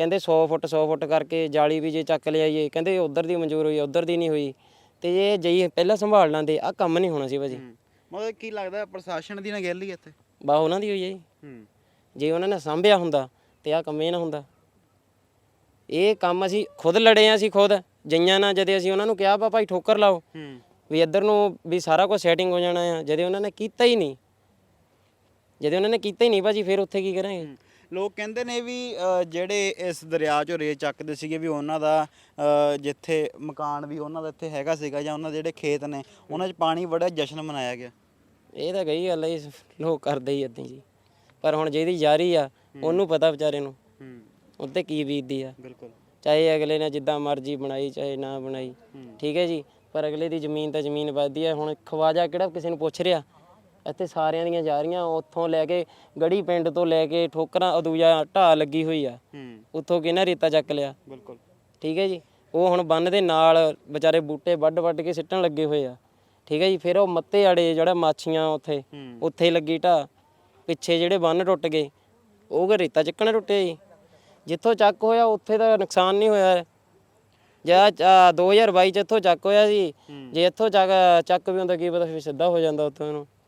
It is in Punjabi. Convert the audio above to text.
ਕਹਿੰਦੇ 100 ਫੁੱਟ 100 ਫੁੱਟ ਕਰਕੇ ਜਾਲੀ ਵੀ ਜੇ ਚੱਕ ਲਿਆਈਏ ਕਹਿੰਦੇ ਉਧਰ ਦੀ ਮਨਜ਼ੂਰ ਹੋਈ ਉਧਰ ਦੀ ਨਹੀਂ ਹੋਈ। ਤੇ ਇਹ ਜਈ ਪਹਿਲਾਂ ਸੰਭਾਲ ਲੈਂਦੇ ਆ ਕੰਮ ਨਹੀਂ ਹੋਣਾ ਸੀ ਭਾਜੀ। ਮਤਲਬ ਕੀ ਲੱਗਦਾ ਪ੍ਰਸ਼ਾਸਨ ਦੀ ਨਾ ਗੈਲੀ ਇੱਥੇ? ਬਾ ਉਹਨਾਂ ਦੀ ਹੋਈ ਹੈ ਜੀ। ਹੂੰ। ਜੇ ਉਹਨਾਂ ਨੇ ਸਾਂਭਿਆ ਹੁੰਦਾ ਤੇ ਆ ਕੰਮ ਇਹ ਨਾ ਹੁੰਦਾ। ਇਹ ਕੰਮ ਅਸੀਂ ਖੁਦ ਲੜੇ ਆ ਅਸੀਂ ਖੁਦ। ਜਈਆਂ ਨਾਲ ਜਦੇ ਅਸੀਂ ਉਹਨਾਂ ਨੂੰ ਕਿਹਾ ਵਾ ਭਾਈ ਠੋਕਰ ਲਾਓ। ਹੂੰ। ਵੀ ਇੱਧਰ ਨੂੰ ਵੀ ਸਾਰਾ ਕੁਝ ਸੈਟਿੰਗ ਹੋ ਜਾਣਾ ਆ। ਜਦੇ ਉਹਨਾਂ ਨੇ ਕੀਤਾ ਹੀ ਨਹੀਂ। ਜਦੇ ਉਹਨਾਂ ਨੇ ਕੀਤਾ ਹੀ ਨਹੀਂ ਭਾਜੀ ਫਿਰ ਉੱਥੇ ਕੀ ਕਰਾਂਗੇ? ਲੋਕ ਕਹਿੰਦੇ ਨੇ ਵੀ ਅ, ਜਿਹੜੇ ਇਸ ਦਰਿਆ ਚੋਂ ਰੇਤ ਚੱਕਦੇ ਸੀਗੇ ਵੀ ਉਹਨਾਂ ਦਾ ਅ, ਜਿੱਥੇ ਮਕਾਨ ਵੀ ਉਹਨਾਂ ਦਾ ਇੱਥੇ ਹੈਗਾ ਸੀਗਾ ਜਾਂ ਉਹਨਾਂ ਦੇ ਜਿਹੜੇ ਖੇਤ ਨੇ ਉਹਨਾਂ 'ਚ ਪਾਣੀ ਬੜਾ ਜਸ਼ਨ ਮਨਾਇਆ ਗਿਆ। ਇਹ ਤਾਂ ਗਈ ਗੱਲ ਹੈ ਜੀ, ਲੋਕ ਕਰਦੇ ਹੀ ਏਦਾਂ ਜੀ। ਪਰ ਹੁਣ ਜਿਹਦੀ ਜਾਰੀ ਆ ਉਹਨੂੰ ਪਤਾ ਵਿਚਾਰੇ ਨੂੰ। ਹੂੰ। ਉੱਤੇ ਕੀ ਬੀਤਦੀ ਆ। ਬਿਲਕੁਲ। ਚਾਹੇ ਅਗਲੇ ਨੇ ਜਿੱਦਾਂ ਮਰਜ਼ੀ ਬਣਾਈ ਚਾਹੇ ਨਾ ਬਣਾਈ। ਠੀਕ ਹੈ ਜੀ? ਪਰ ਅਗਲੇ ਦੀ ਜ਼ਮੀਨ ਤਾਂ ਜ਼ਮੀਨ ਵੱਧਦੀ ਹੈ ਹੁਣ ਖਵਾਜਾ ਕਿਹੜਾ ਕਿਸੇ ਨੂੰ ਪੁੱਛ ਰਿਹਾ? ਇੱਥੇ ਸਾਰਿਆਂ ਦੀਆਂ ਜਾ ਰਹੀਆਂ ਉੱਥੋਂ ਲੈ ਕੇ ਗੜੀ ਪਿੰਡ ਤੋਂ ਲੈ ਕੇ ਠੋਕਰਾਂ ਅਦੂਜਾ ਢਾਹ ਲੱਗੀ ਹੋਈ ਆ। ਹੂੰ। ਉੱਥੋਂ ਕਿਹਨਾਂ ਰੇਤਾ ਚੱਕ ਲਿਆ। ਬਿਲਕੁਲ। ਠੀਕ ਹੈ ਜੀ? ਉਹ ਹੁਣ ਬੰਨ ਦੇ ਨਾਲ ਵਿਚਾਰੇ ਬੂਟੇ ਵੱਢ ਵੱਢ ਕੇ ਸਿੱਟਣ ਲੱਗੇ ਹੋਏ ਆ। ਠੀਕ ਹੈ ਜੀ? ਫਿਰ ਉਹ ਮੱਤੇ ਆੜੇ ਜਿਹੜਾ ਮਾਛੀਆਂ ਉੱਥੇ ਹੂੰ। ਉੱਥੇ ਲੱਗੀ ਢਾਹ ਪਿੱਛੇ ਜਿਹੜੇ ਬੰਨ ਟੁੱਟ ਗਏ ਉਹ ਕਿ ਰੇਤਾ ਚੱਕਣ ਟੁੱਟੇ ਜੀ? ਜਿੱਥੋਂ ਚੱਕ ਹੋਇਆ ਉੱਥੇ ਤਾਂ ਨੁਕਸਾਨ ਨਹੀਂ ਹੋਇਆ। ਜਾਂ 2022 ਚ ਇੱਥੋਂ ਚੱਕ ਹੋਇਆ ਸੀ। ਜੇ ਇੱਥੋਂ ਚੱਕ ਚੱਕ ਵੀ ਹੁੰਦਾ ਕੀ ਪਤਾ ਫਿਰ ਸਿੱਧਾ ਹੋ ਜਾਂਦਾ ਉੱਥੋਂ ਨੂੰ